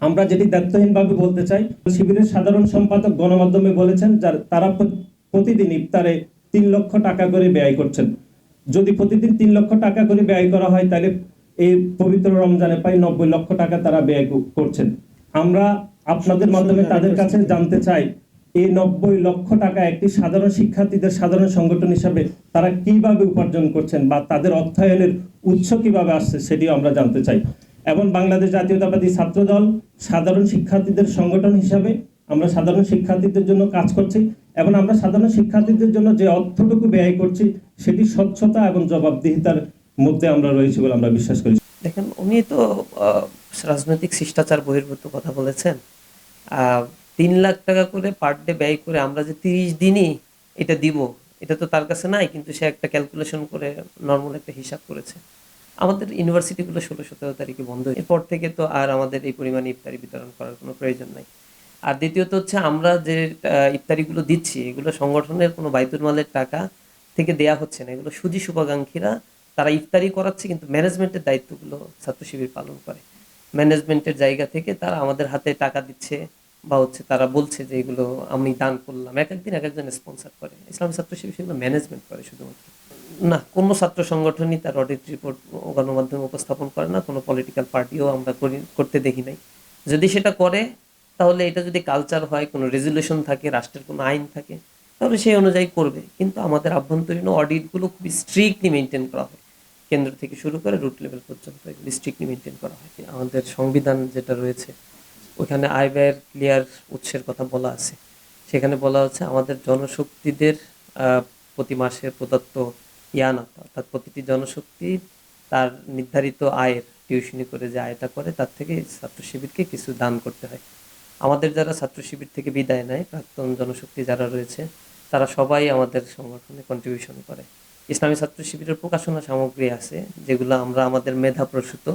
আমরা যেটি দায়িত্বহীনভাবে বলতে চাই, শিবিরের সাধারণ সম্পাদক গণমাধ্যমে বলেছেন, যার তারা প্র- প্রতিদিন ইফতারে তিন লক্ষ টাকা করে ব্যয় করছেন। যদি প্রতিদিন তিন লক্ষ টাকা করে ব্যয় করা হয়, তাহলে এই পবিত্র রমজানে প্রায় নব্বই লক্ষ টাকা তারা ব্যয় করছেন। আমরা আপনাদের মাধ্যমে তাদের কাছে জানতে চাই, এই নব্বই লক্ষ টাকা একটি সাধারণ শিক্ষার্থীদের সাধারণ সংগঠন হিসাবে তারা কীভাবে উপার্জন করছেন বা তাদের অর্থায়নের উৎস কীভাবে আসছে, সেটিও আমরা জানতে চাই। এবং বাংলাদেশ জাতীয়তাবাদী ছাত্রদল সাধারণ শিক্ষার্থীদের সংগঠন হিসাবে আমরা সাধারণ শিক্ষার্থীদের জন্য কাজ করছি এবং আমরা সাধারণ শিক্ষার্থীদের জন্য যে অর্থটুকু ব্যয় করছি, সেটি স্বচ্ছতা এবং জবাবদিহিতার মধ্যে আমরা রয়েছি বলে আমরা বিশ্বাস করি। দেখেন, উনি তো রাজনৈতিক শিষ্টাচার বহির্ভূত কথা বলেছেন। তিন লাখ টাকা করে পার ডে ব্যয় করে আমরা যে তিরিশ দিনই এটা দিব, এটা তো তার কাছে নাই, কিন্তু সে একটা ক্যালকুলেশন করে নর্মাল একটা হিসাব করেছে। আমাদের ইউনিভার্সিটিগুলো ষোলো, সতেরো তারিখে বন্ধ এরপর থেকে তো আর আমাদের এই পরিমাণে ইফতারি বিতরণ করার কোনো প্রয়োজন নাই। আর দ্বিতীয়ত হচ্ছে আমরা যে ইফতারিগুলো দিচ্ছি, এগুলো সংগঠনের কোনো বাইতুল মালের টাকা থেকে দেয়া হচ্ছে না। এগুলো সুজি শুভাকাঙ্ক্ষীরা, তারা ইফতারি করাচ্ছে, কিন্তু ম্যানেজমেন্টের দায়িত্বগুলো ছাত্র শিবির পালন করে। ম্যানেজমেন্টের জায়গা থেকে তারা আমাদের হাতে টাকা দিচ্ছে বা হচ্ছে তারা বলছে যে এগুলো আমি দান করলাম। এক একদিন এক একজন স্পন্সর করে। ইসলামী ছাত্র শিবির সেগুলো ম্যানেজমেন্ট করে শুধুমাত্র। না, কোনো ছাত্র সংগঠনই তার অডিট রিপোর্ট গণমাধ্যমে উপস্থাপন করে না, কোনো পলিটিক্যাল পার্টিও আমরা করি, করতে দেখি নাই। যদি সেটা করে, তাহলে এটা যদি কালচার হয়, কোনো রেজুলেশন থাকে, রাষ্ট্রের কোনো আইন থাকে, তাহলে সেই অনুযায়ী করবে। কিন্তু আমাদের আভ্যন্তরীণ অডিটগুলো খুবই স্ট্রিক্টলি মেনটেন করা হয়। কেন্দ্র থেকে শুরু করে রুট লেভেল পর্যন্ত এগুলো স্ট্রিক্টলি মেনটেন করা হয়। আমাদের সংবিধান যেটা রয়েছে, ওখানে আয় ব্যয়ের ক্লিয়ার উৎসের কথা বলা আছে। সেখানে বলা হচ্ছে, আমাদের জনশক্তিদের প্রতি মাসে প্রদত্ত ইয়ানত অর্থাৎ প্রতিটি জনশক্তি তার নির্ধারিত আয়ের টিউশনি করে যে আয়টা করে, তার থেকে ছাত্র শিবিরকে কিছু দান করতে হয়। আমাদের যারা ছাত্র শিবির থেকে বিদায় নেয়, প্রাক্তন জনশক্তি যারা রয়েছে, তারা সবাই আমাদের সংগঠনে কন্ট্রিবিউশন করে। ইসলামী ছাত্র শিবিরের প্রকাশনা সামগ্রী আছে, যেগুলো আমরা আমাদের মেধা প্রসূত।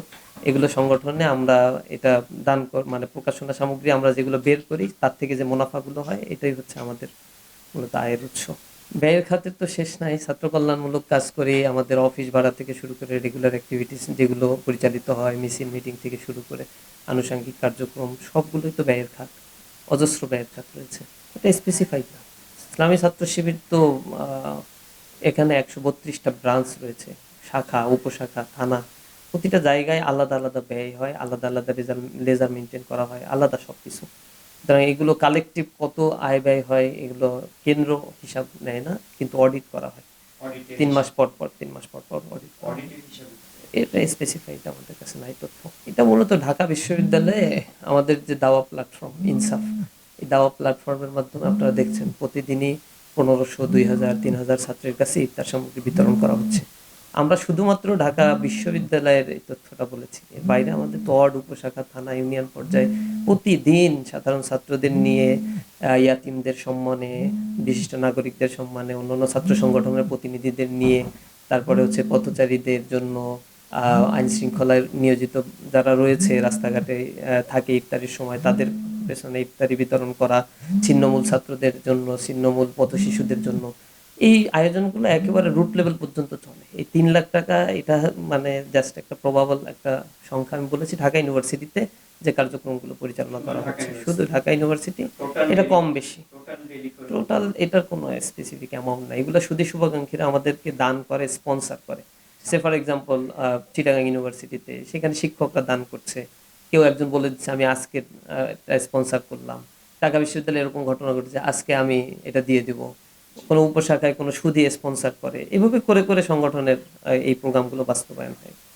এগুলো সংগঠনে আমরা এটা দান মানে প্রকাশনা সামগ্রী আমরা যেগুলো বের করি, তার থেকে যে মুনাফাগুলো হয়, এটাই হচ্ছে আমাদের মূলত আয়ের উৎস। ব্যয়ের খাতের তো শেষ নাই। ছাত্র কল্যাণমূলক কাজ করি আমাদের অফিস ভাড়া থেকে শুরু করে রেগুলার অ্যাক্টিভিটিস যেগুলো পরিচালিত হয় মিছিল মিটিং থেকে শুরু করে আনুষঙ্গিক কার্যক্রম, সবগুলোই তো ব্যয়ের খাত, অজস্র ব্যয়ের খাত রয়েছে। এটা স্পেসিফাইড না। ইসলামী ছাত্র শিবির তো এখানে একশো বত্রিশটা ব্রাঞ্চ রয়েছে। শাখা, উপশাখা, থানা, প্রতিটা জায়গায় আলাদা আলাদা ব্যয় হয়, আলাদা আলাদা রেজাল্ট লেজার মেনটেন করা হয়, আলাদা সব কিছু সুতরাং এগুলো কালেকটিভ কত আয় ব্যয় হয় এগুলো কেন্দ্র হিসাব নেয় না কিন্তু অডিট করা হয়। তিন মাস পর পর তিন মাস পর পর অডিট করা। এটা স্পেসিফাইড আমাদের কাছে নাই তথ্য। এটা মূলত ঢাকা বিশ্ববিদ্যালয়ে আমাদের যে দাওয়া প্ল্যাটফর্ম ইনসাফ এই দাওয়া প্ল্যাটফর্মের মাধ্যমে আপনারা দেখছেন প্রতিদিনই পনেরোশো দুই হাজার তিন হাজার ছাত্রের কাছে ইফতার সামগ্রী বিতরণ করা হচ্ছে। আমরা শুধুমাত্র ঢাকা বিশ্ববিদ্যালয়ের এই তথ্যটা বলেছি। এর বাইরে আমাদের তো ওয়ার্ড উপশাখা থানা ইউনিয়ন পর্যায়ে প্রতিদিন সাধারণ ছাত্রদের নিয়ে ইয়াতিমদের সম্মানে বিশিষ্ট নাগরিকদের সম্মানে অন্যান্য ছাত্র সংগঠনের প্রতিনিধিদের নিয়ে তারপরে হচ্ছে পথচারীদের জন্য আইন শৃঙ্খলায় নিয়োজিত যারা রয়েছে রাস্তাঘাটে থাকে ইফতারির সময় তাদের পেছনে ইফতারি বিতরণ করা ছিন্নমূল ছাত্রদের জন্য ছিন্নমূল পথ শিশুদের জন্য এই আয়োজনগুলো একেবারে রুট লেভেল পর্যন্ত চলে। এই তিন লাখ টাকা এটা মানে জাস্ট একটা প্রবাবল একটা সংখ্যা আমি বলেছি ঢাকা ইউনিভার্সিটিতে যে কার্যক্রমগুলো পরিচালনা করা হচ্ছে। শুধু ঢাকা ইউনিভার্সিটি এটা কম বেশি। টোটাল এটার কোনো স্পেসিফিক অ্যামাউন্ট নাই। এগুলো শুধু শুভাকাঙ্ক্ষীরা আমাদেরকে দান করে স্পন্সর করে। সে ফর এক্সাম্পল চিটাগাং ইউনিভার্সিটিতে সেখানে শিক্ষকরা দান করছে। কেউ একজন বলে দিচ্ছে আমি আজকে স্পন্সর করলাম। ঢাকা বিশ্ববিদ্যালয়ে এরকম ঘটনা ঘটেছে আজকে আমি এটা দিয়ে দিব। কোনো উপশাখায় কোনো সুদী স্পন্সার করে। এভাবে করে করে সংগঠনের এই প্রোগ্রামগুলো বাস্তবায়ন হয়।